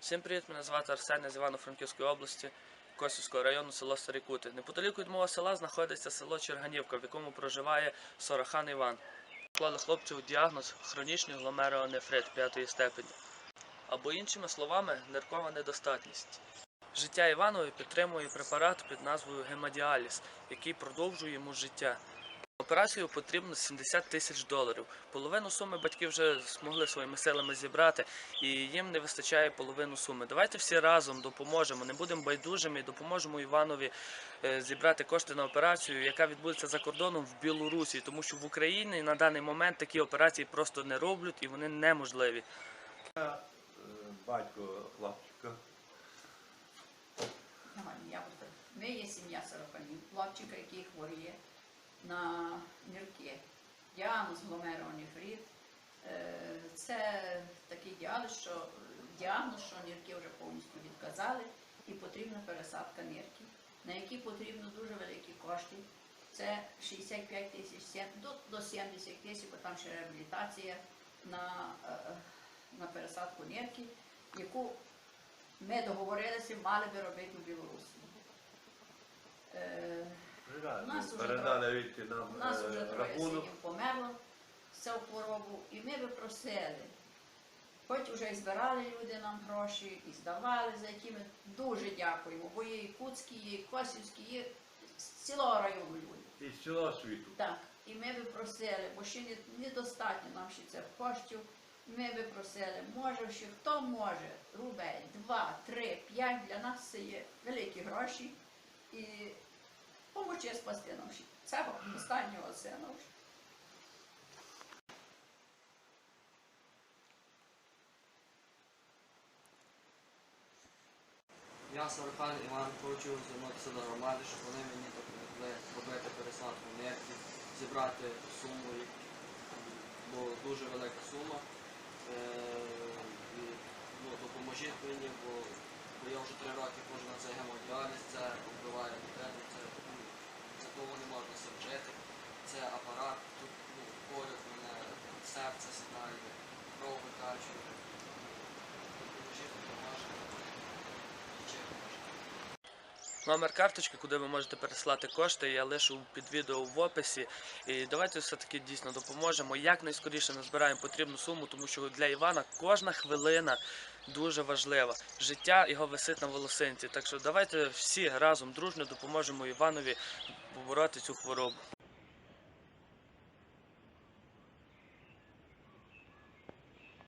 Всім привіт, мене звати Арсен з Івано-Франківської області, Косівського району, село Старі Кути. Неподалік від мого села знаходиться село Черганівка, в якому проживає Сорохан Іван. Клали хлопцю діагноз хронічний гломеронефрит п'ятої степені. Або іншими словами, ниркова недостатність. Життя Іванові підтримує препарат під назвою гемодіаліз, який продовжує йому життя. Операцію потрібно 70 тисяч доларів. Половину суми батьки вже змогли своїми силами зібрати, і їм не вистачає половину суми. Давайте всі разом допоможемо, не будемо байдужими допоможемо Іванові е, зібрати кошти на операцію, яка відбудеться за кордоном в Білорусі, тому що в Україні на даний момент такі операції просто не роблять і вони неможливі. Е, Батько хлопчика. Нормально, я буду. Ми є сім'я Сарафанів, хлопчика, який хворіє на нирки. Діагноз гломеронефрит. Е, Це такий діагноз, що, діагноз, що нирки вже повністю відказали і потрібна пересадка нирки, на які потрібно дуже великі кошти. Це 65 тисяч до, до 70 тисяч, бо там ще реабілітація на, е, на пересадку нирки, яку ми договорилися, мали би робити у Білорусі. Е, У нас ну, Передали відти нам у нас е, вже троє рахунок. синів померло з цього хворобу, і ми би просили. Хоч вже і збирали люди нам гроші, і здавали, за які ми дуже дякуємо, бо є і Куцькі, є і Косівські, є з цілого району люди. Із цілого світу. Так, і ми би просили, бо ще не, недостатньо нам ще цих коштів. Ми би просили, може ще хто може, рубель, два, три, п'ять, для нас це є великі гроші. І помочи спасти ще цього останнього сина. Я Сорохан Іван хочу звернутися до громади, щоб вони мені допомогли робити пересадку нервів, зібрати суму, бо дуже велика сума. Е, і, ну, допоможіть мені, бо, бо я вже три роки ходжу на цей гемодіаліз, це вбиває людину, це, ну, це того не можна серджити. Це апарат, тут ну, колють мене, серце сигнальне, кров викачує. Номер карточки, куди ви можете переслати кошти, я лишу під відео в описі. І давайте все-таки дійсно допоможемо. Як найскоріше назбираємо потрібну суму, тому що для Івана кожна хвилина дуже важлива. Життя його висить на волосинці. Так що давайте всі разом дружно допоможемо Іванові побороти цю хворобу.